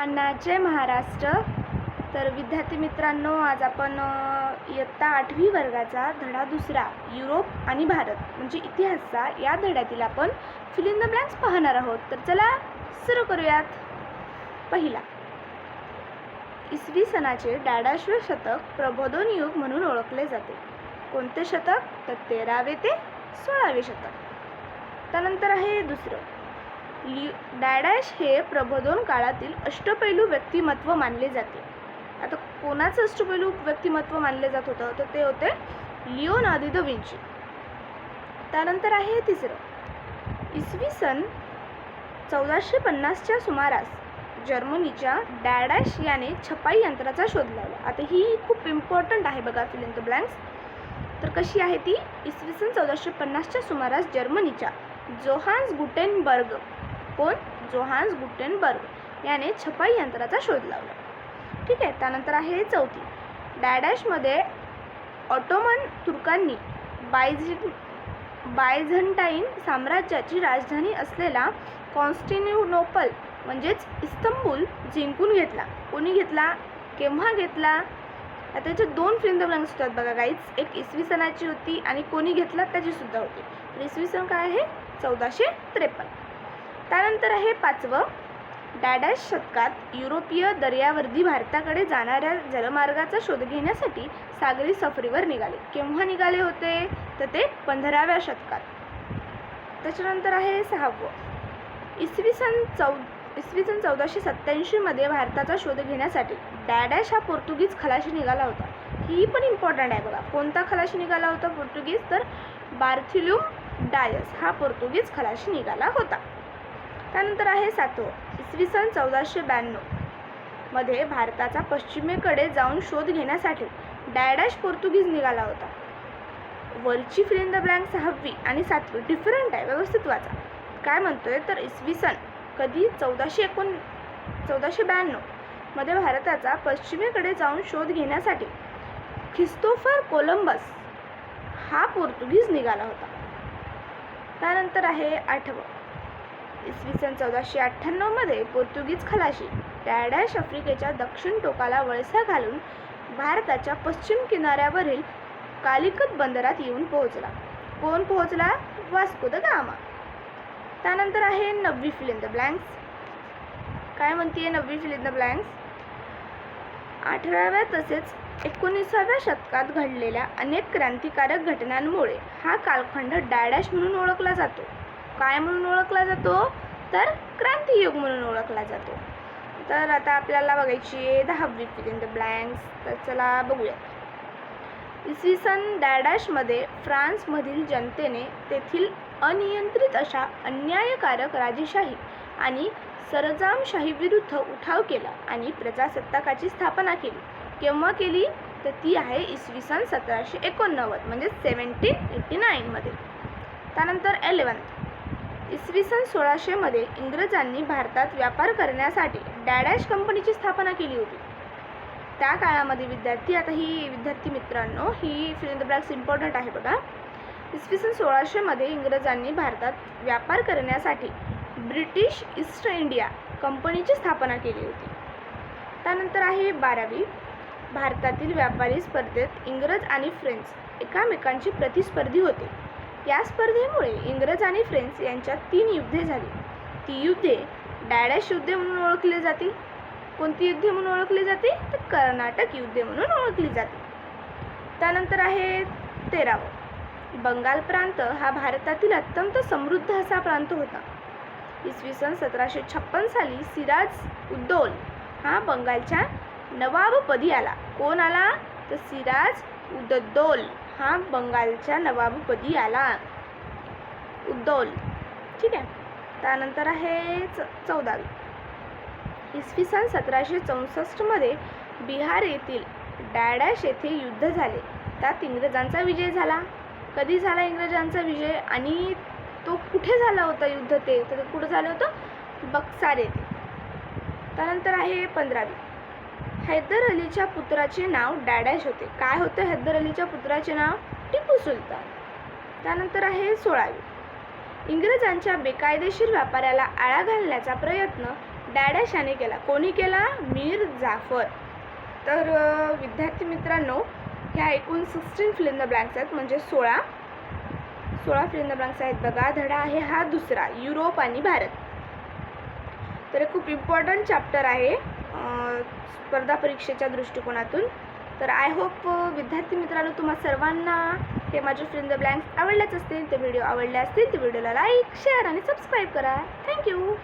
सर्वांना जय महाराष्ट्र. तर विद्यार्थी मित्रांनो आज आपण इयत्ता आठवी वर्गाचा धडा दुसरा युरोप आणि भारत म्हणजे इतिहासचा या धड्यातील आपण फिलिन द ब्लँक्स पाहणार आहोत. तर चला सुरू करूयात. पहिला. इसवी सणाचे डाडाशे शतक प्रबोधन युग म्हणून ओळखले जाते. कोणते शतक? तर तेरावे ते सोळावे शतक. त्यानंतर आहे दुसरं. लि डॅडॅश हे प्रबोधन काळातील अष्टपैलू व्यक्तिमत्व मानले जाते. आता कोणाचं अष्टपैलू व्यक्तिमत्व मानले जात होतं? तर ते होते लिओनार्दो द विंची. त्यानंतर आहे तिसरं. इसवी सन चौदाशे पन्नासच्या सुमारास जर्मनीच्या डॅडॅश याने छपाई यंत्राचा शोध लावला. आता ही खूप इम्पॉर्टंट आहे बघा फिलिंग द ब्लँक्स तर कशी आहे ती? इसवी सन चौदाशे पन्नासच्या सुमारास जर्मनीच्या जोहान्स गुटेनबर्ग कोण? जोहान्स गुटेनबर्ग याने छपाई यंत्राचा शोध लावला. ठीक आहे त्यानंतर आहे चौथी. डॅडॅशमध्ये ऑटोमन तुर्कांनी बायझि बायझंटाईन साम्राज्याची राजधानी असलेला कॉन्स्टिन्युनोपल म्हणजेच इस्तंबूल जिंकून घेतला. कोणी घेतला? केव्हा घेतला? आता दोन फिल्म ब्लँक्स बघा गाईच एक इसवी सणाची होती आणि कोणी घेतला त्याची सुद्धा होती. तर इसवी सन काय आहे? चौदाशे त्रेपन्न. त्यानंतर आहे पाचवं. डॅडॅश शतकात युरोपीय दर्यावर्दी भारताकडे जाणाऱ्या जलमार्गाचा शोध घेण्यासाठी सागरी सफरीवर निघाले. केव्हा निघाले होते? तर ते पंधराव्या शतकात. त्याच्यानंतर आहे सहावं. इसवी सन चौ इसवी सन चौदाशे सत्त्याऐंशीमध्ये भारताचा शोध घेण्यासाठी डॅडॅश हा पोर्तुगीज खलाशी निघाला होता. ही पण इम्पॉर्टंट आहे बघा. कोणता खलाशी निघाला होता पोर्तुगीज? तर बार्थिल्यूम डायस हा पोर्तुगीज खलाशी निघाला होता. त्यानंतर आहे सातवं इसवी सन चौदाशे ब्याण्णव. मध्ये भारताचा पश्चिमेकडे जाऊन शोध घेण्यासाठी डॅडॅश पोर्तुगीज निघाला होता. वरची फिल द ब्लँक सहावी आणि सातवी डिफरंट आहे व्यवस्थित वाचा काय म्हणतोय? तर इसवी सन कधी? चौदाशे एकोण चौदाशे ब्याण्णवमध्ये भारताचा पश्चिमेकडे जाऊन शोध घेण्यासाठी ख्रिस्तोफर कोलंबस हा पोर्तुगीज निघाला होता. त्यानंतर आहे आठवं इसवी सन चौदाशे अठ्ठ्याण्णवमध्ये पोर्तुगीज खलाशी डॅडॅश आफ्रिकेच्या दक्षिण टोकाला वळसा घालून भारताच्या पश्चिम किनाऱ्यावरील कालिकत बंदरात येऊन पोहोचला. कोण पोहोचला? Vasco da Gama. त्यानंतर आहे नववी फिल इन द ब्लँक्स काय म्हणते नववी फिल इन द ब्लँक्स अठराव्या तसेच एकोणीसाव्या शतकात घडलेल्या अनेक क्रांतिकारक घटनांमुळे हा कालखंड डॅडॅश म्हणून ओळखला जातो. काय म्हणून ओळखला जातो? तर क्रांतियुग म्हणून ओळखला जातो. तर आता आपल्याला बघायची आहे दहावी फिल द ब्लँक्स तर चला बघूयात. इसवी सन डॅडॅशमध्ये फ्रान्समधील जनतेने तेथील अनियंत्रित अशा अन्यायकारक राजेशाही आणि सरजामशाही विरुद्ध उठाव केला आणि प्रजासत्ताकाची स्थापना केली. केव्हा केली? तर ती आहे इसवी सन सतराशे एकोणनव्वद म्हणजे सेवन्टीन एटी नाईनमध्ये त्यानंतर एलेवन्थ सन सोळाशेमध्ये इंग्रजांनी भारतात व्यापार करण्यासाठी डॅडॅश कंपनीची स्थापना केली होती. त्या काळामध्ये विद्यार्थी आता ही विद्यार्थी मित्रांनो ही फिल द ब्लॅक्स इम्पॉर्टंट आहे बघा. इसवी सन सोळाशेमध्ये इंग्रजांनी भारतात व्यापार करण्यासाठी ब्रिटिश ईस्ट इंडिया कंपनीची स्थापना केली होती. त्यानंतर आहे बारावी. भारतातील व्यापारी स्पर्धेत इंग्रज आणि फ्रेंच एकामेकांची प्रतिस्पर्धी होते. या स्पर्धेमुळे इंग्रज आणि फ्रेंच यांच्यात तीन युद्धे झाली. ती युद्धे डॅडॅश युद्धे म्हणून ओळखली जातील कोणती युद्धे म्हणून ओळखली जाते? तर कर्नाटक युद्धे म्हणून ओळखली जाते. त्यानंतर आहे तेरावं. बंगाल प्रांत हा भारतातील अत्यंत समृद्ध असा प्रांत होता. इसवी सन सतराशे छप्पन साली सिराज उद्दौल हा बंगालच्या नवाबपदी आला. कोण आला? तर सिराज उद्दौल. हा बंगालच्या नवाबपदी आला उद्दौल. ठीक आहे. त्यानंतर आहे च चौदावी. इसवी सन सतराशे चौसष्टमध्ये बिहार येथील डॅडॅश येथे युद्ध झाले. त्यात इंग्रजांचा विजय झाला. कधी झाला इंग्रजांचा विजय? आणि तो कुठे झाला होता युद्ध ते? तर कुठं झालं होतं? बक्सार येथे. त्यानंतर आहे पंधरावी. हैदर अलीच्या पुत्राचे नाव डॅडॅश होते. काय होतं हैदर अलीच्या पुत्राचे नाव? टिपू सुलतान. त्यानंतर आहे सोळावी. इंग्रजांच्या बेकायदेशीर व्यापाऱ्याला आळा घालण्याचा प्रयत्न डॅडॅशाने केला. कोणी केला? मीर जाफर. तर विद्यार्थी मित्रांनो ह्या एकूण सिक्स्टीन फिल्म द ब्लँक्स आहेत. म्हणजे सोळा सोळा फिल्म द ब्लँक्स आहेत. बघा धडा आहे हा दुसरा. युरोप आणि भारत. तर खूप इम्पॉर्टंट चॅप्टर आहे. स्पर्धा परीक्षेच्या दृष्टिकोनातून. तर आय होप विद्यार्थी मित्रांनो तुम्हा सर्वांना हे माझे फ्रेंड द ब्लँक्स आवडलेच असतील ते व्हिडिओ आवडले असतील ते व्हिडिओला लाईक शेअर आणि सबस्क्राईब करा. Thank you